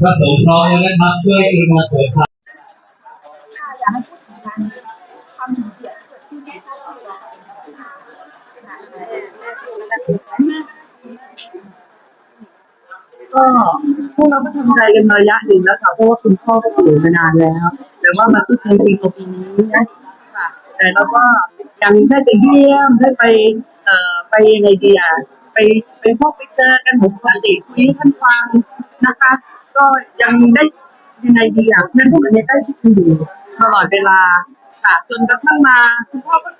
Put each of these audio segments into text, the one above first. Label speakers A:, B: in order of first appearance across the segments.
A: พระสงฆ์พร้อมแล้วนะครับช่วยกรุณาเปิดทาง
B: ค่อยากให้พูดถึงการทำถึงเสียเกิดขึ้นในครอบครัว
C: ก็พวกเราก็ทำใจกันระยะหนึ่งแล้วค่ะเพราะว่าคุณพ่อก็ป่วยมานานแล้ว แต่ว่ามาทุกจริงๆในปีนี้นะแต่เราก็ยังได้ไปเยี่ยมได้ไปเอ่อไปยังไงดีอะไปไปพบไปเจอกันผมปกติคุยให้ท่านฟังนะคะ ก็ยังได้ยังไงดีอะนั่นพวกมันยังได้ชิดกันอยู่ตลอดเวลาค่ะจนกระทั่งมาคุณพ่อก็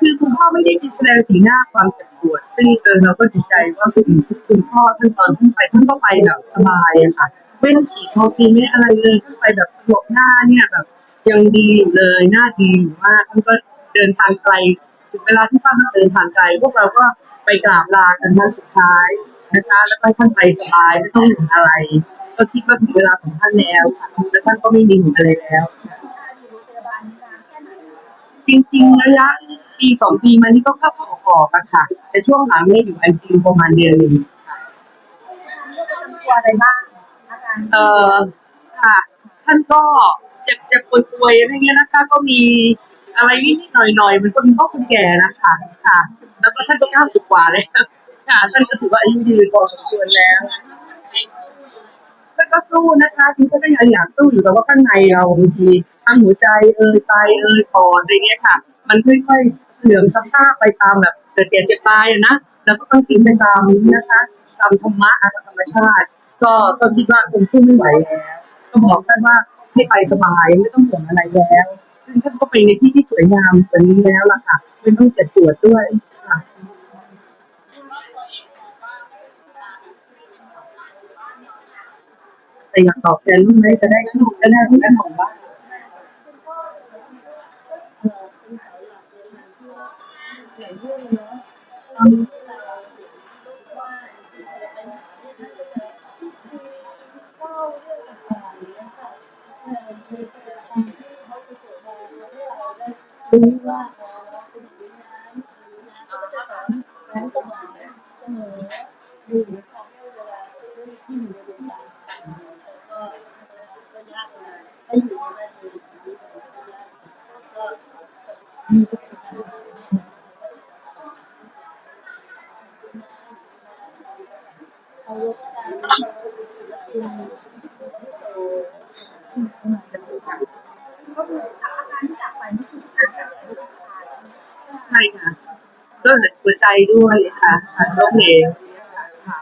C: คือคุณพ่อไม่ได้แสดงสีหน้าความเจ็บปวด ซึ่งเออเราก็ดีใจว่าคุณคุณพ่อท่านตอนท่านไปท่านก็ไปแบบสบายอะค่ะไม่ได้ฉีดโมอฟีไม่อะไรเลยท่านไปแบบสงบหน้าเนี่ยแบบยังดีเลยหน้าดีมากท่านก็เดินทางไกลถึงเวลาที่ป้าท่านเดินทางไกลพวกเราก็ไปกราบลากันครั้งสุดท้ายนะคะแล้วก็ท่านไปสบายไม่ต้องห่วงอะไร ก็คิดว่าถึงเวลาของท่านแล้วค่ะแล้วท่านก็ไม่มีห่วงอะไรแล้ว จริงๆระยะปีสองปีมานี้ก็เข้าเข้าออกออกอะค่ะ แต่ช่วงหลังเนี่ยอยู่ไอซีประมาณเดือนหนึ่งค่ะ
B: ตัวอะไรบ้างอาจารย์
C: เอ่อค่ะ ท่านก็เจ็บเจ็บป่วยๆอะไรเงี้ยนะคะ ก็มีอะไรนิดๆหน่อยๆเหมันคนพ่อคนแก่นะคะค่ะ แล้วก็ท่านก็เก้าสิบกว่าแล้วค่ะ ท่านก็ถือว่าอายุยืนพอสมควรแล้วท่านก็ สู้นะคะทีก็ยังอยากสู้อยู่แต่ว่าข้างในเราบางทีทั้งหัวใจเอ่ยไตเอ่ยปอดอะไรเงี้ยค่ะ มันค่อยๆเสื่อมสภาพไปตามแบบเกิดเจ็บตายอะนะแล้วก็ต้องกินไปตามนี้นะคะตามธรรมะตามธรรมชาติ ก็ก็คิดว่าคงสู้ไม่ไหวแล้วก็บอกท่านว่าให้ไปสบายไม่ต้องห่วงอะไรแล้ว ซึ่งท่านก็ไปในที่ที่สวยงามแบบนี้แล้วล่ะค่ะไม่ต้องเจ็บปวดด้วย แต่อยากตอบแทนลูกไหมจะได้ลูกจะได้ลูกได้ขอว่า งบ้างใช่ค่ะก็หัวใจด้วยค่ะค่ะโรคเหลวค่ะ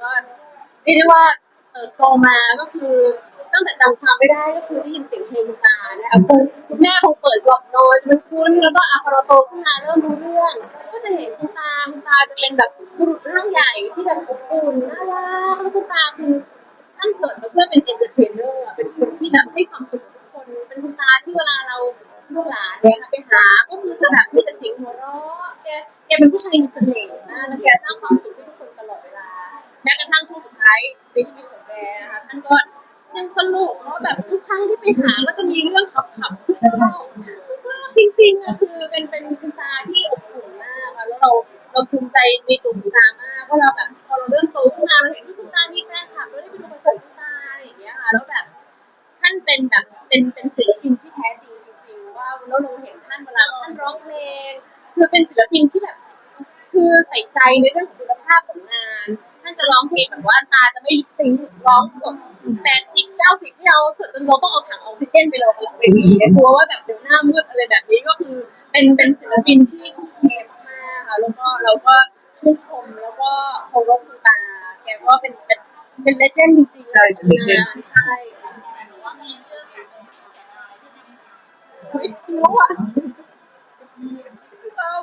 D: ก็ เรียกได้ว่าเติบโตมาก็คือ ตั้งแต่จำความไม่ได้ก็คือได้ยินเสียงเพลงคุณตานะคะคุณแม่คงเปิดกล่องโน้ตมันคุ้นแล้วก็อะพอเราโตขึ้นมาเริ่มรู้เรื่อง ก็จะเห็นคุณตาคุณตาจะเป็นแบบบุรุษร่างใหญ่ที่แบบอบอุ่นน่ารักแล้วคุณตาคือายในชีวิตของแกนะคะท่านก็ยังสนุกแล้วแบบทุกครั้งที่ไปหาก็จะมีเรื่องขับขับๆที่ชอบจริงๆอะคือเป็นเป็นคุณตาที่อบอุ่นมากค่ะแล้วเราเราภูมิใจในตัวคุณตามากเพราะเราแบบพอเราเริ่มโตขึ้นมาเราเห็นว่าคุณตามีแฟนคลับเราได้ไปดูคอนเสิร์ตคุณตาอะไรอย่างเงี้ยค่ะแล้วแบบท่านเป็นแบบเป็นเป็นศิลปินที่แท้จริงจริงๆว่าแล้วเราเห็นท่านเวลาท่านร้องเพลงคือเป็นศิลปินที่แบบ คือใส่ใจในเรื่องของคุณภาพของงาน จะร้องเพลงแบบว่าตาจะไม่ซิงร้องสดแปดสิบเก้าสิบที่เราสุดจนเราต้องเอาถังออกซิเจนไปรอกันหลังเวทีเนี่ยกลัวว่าแบบเดี๋ยวหน้ามืดอะไรแบบนี้ก็คือเป็นเป็นศิลปินที่ทุ่มเทมากๆค่ะแล้วก็เราก็ชื่นชมแล้วก็เคารพคุณตาแกก็เป็นเป็นเป็นเลเจนด์จริงๆ
C: ใช่เป็น legend
D: ใช่ไม่รู้อะ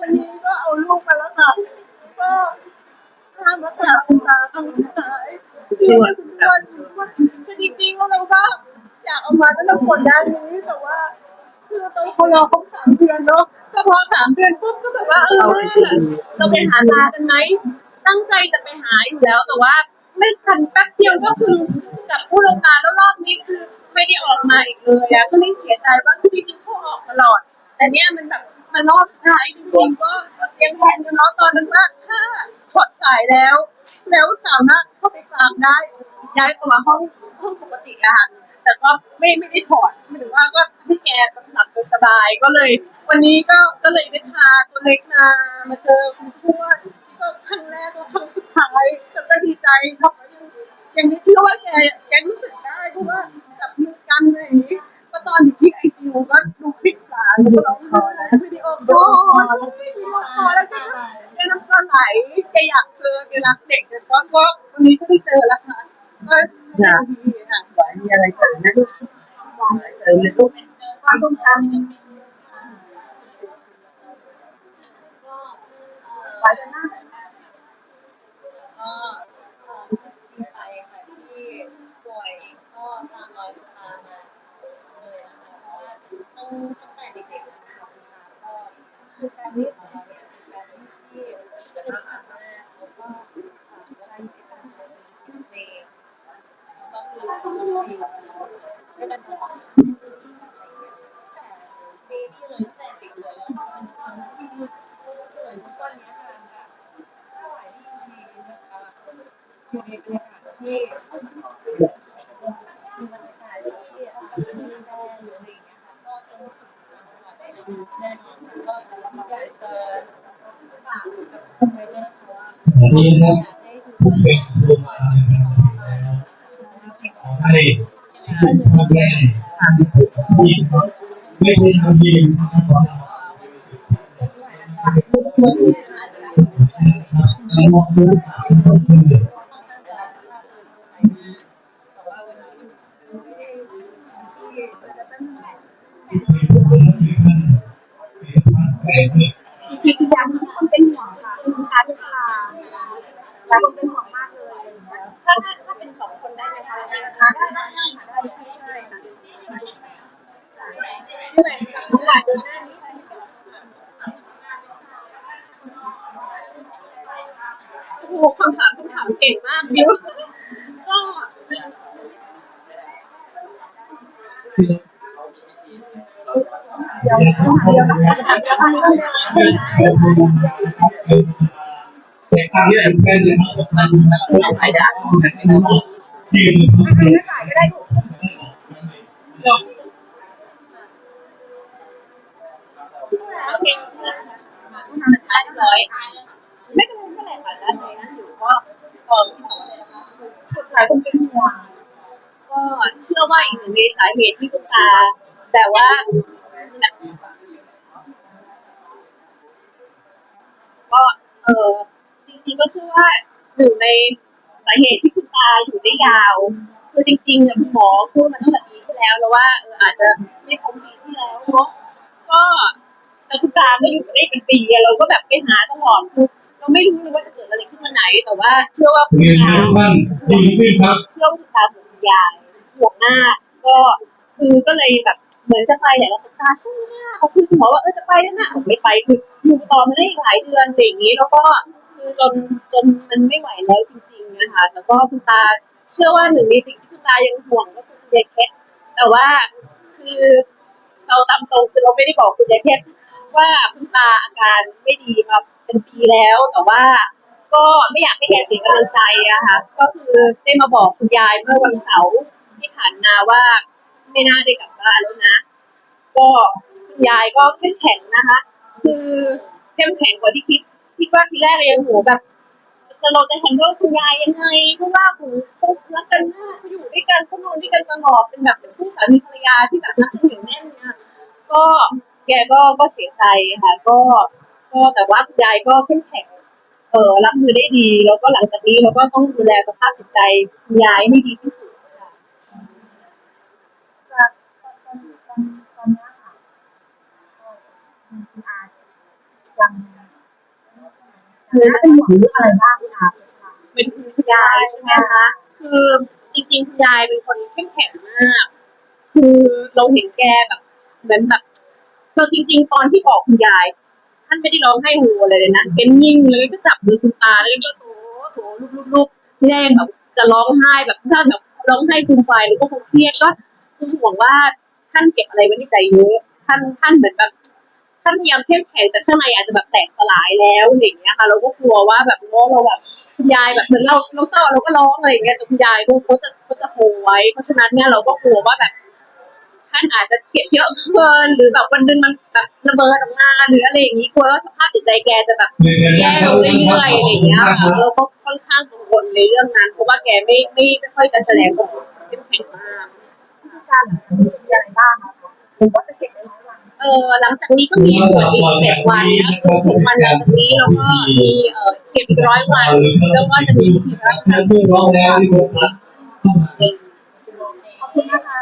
B: วันนี้ก็เอาลูกมาแล้วค่ะก็ ทำมาค่ะคุณตาครั้งสุดท้ายคือทุกคนคือจริงๆว่าเราก็อยากเอามาตั้งแต่ผลด้านนี้แต่ว่า คือตอนพอเราครบสามเดือนเนาะก็พอสามเดือนปุ๊บก็แบบว่าเออเราไปหาตากันไหมตั้งใจจะไปหาอยู่แล้วแต่ว่า ไม่ทันแป๊บเดียวก็คือกับผู้ลงมาแล้วรอบนี้คือไม่ได้ออกมาอีกเลยอะก็เลยเสียใจว่าคือจริงๆเขาออกตลอด แต่เนี้ยมันแบบมันรอบสุดท้ายจริงๆก็ยังแผนกันเนาะตอนนั้นว่าถ้า ถอดสายแล้ว แล้วสามารถเข้าไปฟังได้ย้ายตัวมาห้องห้องปกติอะค่ะแต่ก็ไม่ไม่ได้ถอดหมายถึงว่าก็พี่แกหลับสบายก็เลย วันนี้ก็ก็เลยได้พาตัวเล็กมามาเจอคุณทวดก็ครั้งแรกก็ครั้งสุดท้ายแล้วก็ดีใจครับยังไม่เชื่อว่าแกแกรู้ ค่น่ะ
C: หวานมีอะไรเสริมนะลูกเสริมเลยลูก
B: ความทรงจำ
D: ก็เอ่อ
B: หลายหน้า
D: ก็เอ่อดีใจค่ะที่ป่วยก็ตามรอยคุณตามาเลยนะคะเพราะว่าตั้งตั้ง วามปลอดภัยแน่นอนค่ะทุกคนได้วยนะคะว่า
A: วันนี้นะครับ
D: อยากให้ทุกค
A: ผู้
D: น
A: เป็นครูมาแล้วขอให้พ่อแม่ที่ไม่ได้ทำดีนะครับแล้วมองดู พระแท้จริง
B: คิดย้ำทุกคนเป็นห่วงค่ะคุณตาทุกลาหลายคนเป็นห่วงมากเลย
D: ถ้าถ้าเป็นสองคนได้ไหมคะ
B: ได้ได้ได้ได้ใช่ค่ะไม่ไหวค่ะหลายเดือนหน้าโอ้โหคำถามคำถามเก่งมากบิวก็ ไม่ถ่ายก็ได้ลูก
D: โอเท้ายร้อยไม่เป็นไรไม่เป็นไรค่ะด้านในนั้นอยู่ก็เออที่บอกว่าอะไรนะคะ
B: หลายคนเป็นห่วง
D: ก็เชื่อว่าอีกหนึ่งในสาเหตุที่คุณตาแต่ว่า ออจริงๆก็เชื่อว่าหนึ่งในสาเหตุที่คุณตาอยู่ได้ยาว คือจริงๆเนี่ยคุณหมอพูดมาตั้งแต่ปีที่แล้วแล้วว่าเอออาจจะไม่ครบปีที่แล้วเนาะก็แต่คุณตาก็อยู่ได้เป็นปีอะเราก็แบบไปหาตลอดคือเราไม่รู้เลยว่าจะเกิดอะไรขึ้นวันไหน แต่ว่าเชื่อว่าคุณ
A: เรียน
D: ตา
A: รู้บ้างดีขึ้นครับ
D: เชื่อว่าคุณตาห่วงยายห่วงมากก็คือก็เลยแบบ เหมือนจะไปแหละแล้วคุณตาสู้มาเขาคือคุณหมอว่าเออจะไปแล้วนะผมไม่ไปคืออยู่ต่อมาได้อีกหลายเดือนอะไรอย่างนี้แล้วก็คือจนจนมันไม่ไหวแล้วจริง ๆนะคะ แล้วก็คุณตาเชื่อว่าหนึ่งในสิ่งที่คุณตายังห่วงก็คือคุณยายเพชรแต่ว่าคือเราตามตรงคือเราไม่ได้บอกคุณยายเพชรว่าคุณตาอาการไม่ดีมาเป็นปีแล้ว แต่ว่าก็ไม่อยากให้แกเสียกำลังใจอะคะก็คือได้มาบอกคุณยายเมื่อวันเสาร์ที่ผ่านมาว่าไม่น่าได้กลับบ้านแล้วนะ ก็คุณยายก็เข้มแข็งนะคะ คือเข้มแข็งกว่าที่คิด คิดว่าทีแรกยังโหแบบจะเราจะแฮนเดิลคุณยายยังไงเพราะว่าโหเขารักกันมากอยู่ด้วยกันเขานอนด้วยกันตลอดเป็นแบบเป็นคู่สามีภรรยาที่แบบรักกันเหนียวแน่นเนี่ยก็แกก็ก็เสียใจค่ะก็ก็แต่ว่าคุณยายก็เข้มแข็งเออรับมือได้ดี แล้วก็หลังจากนี้เราก็ต้องดูแลสภาพจิตใจคุณยายให้ดีที่สุดค่ะ
B: จากตอนตอนตอนตอนนี้ค่ะคุณอาังคือเป็นห่วงเรื่องอะไรบ้างคะ
D: เป็นคุณยายใช่ไหมคะ คือจริงๆคุณยายเป็นคนเข้มแข็งมาก คือเราเห็นแกแบบเหมือนแบบคือจริง ๆ ตอนที่บอกคุณยาย ท่านไม่ได้ร้องไห้โฮอะไรเลยนะเป็นนิ่งเลยก็จับมือคุณตาแล้วก็โถโถลุกลุกแย่งแบบจะร้องไห้แบบท่านแบบร้องไห้ฟูมไฟแล้วก็คงเครียดก็คือห่วงว่าท่านเก็บอะไรไว้ในใจเยอะท่านท่านเหมือนแบบ ท่านพยายามเข้มแข็งแต่ข้างในอาจจะแบบแตกสลายแล้วอะไรอย่างเงี้ยค่ะ เราก็กลัวว่าแบบว่าเราแบบคุณยายแบบเหมือนเราเราเศร้าเราก็ร้องอะไรอย่างเงี้ยแต่คุณยายเขาเขาจะเขาจะโหไว้ เพราะฉะนั้นเนี่ยเราก็กลัวว่าแบบท่านอาจจะเก็บเยอะเกินหรือแบบวันนึงมันแบบระเบิดออกมาหรืออะไรอย่างนี้กลัวว่าสภาพจิตใจแกจะแบบแย่ลงเรื่อยๆอะไรอย่างเงี้ยค่ะเราก็ค่อนข้างกังวลในเรื่องนั้นเพราะว่าแกไม่ไม่ไม่ค่อยจะแสดงออกเข้มแข็งมาก
B: การมีอะไรบ้างคะผมก็จะเก็บ
D: เออหลังจากนี้ก็มีตวจอีกเจ็ดวันนะคือหกวันหลังจากนี้แล้วก็มีเออเก็บอีกร้อยวันแล้วก็จะมีวิธีรักษา
B: ขอบคุณนะคะ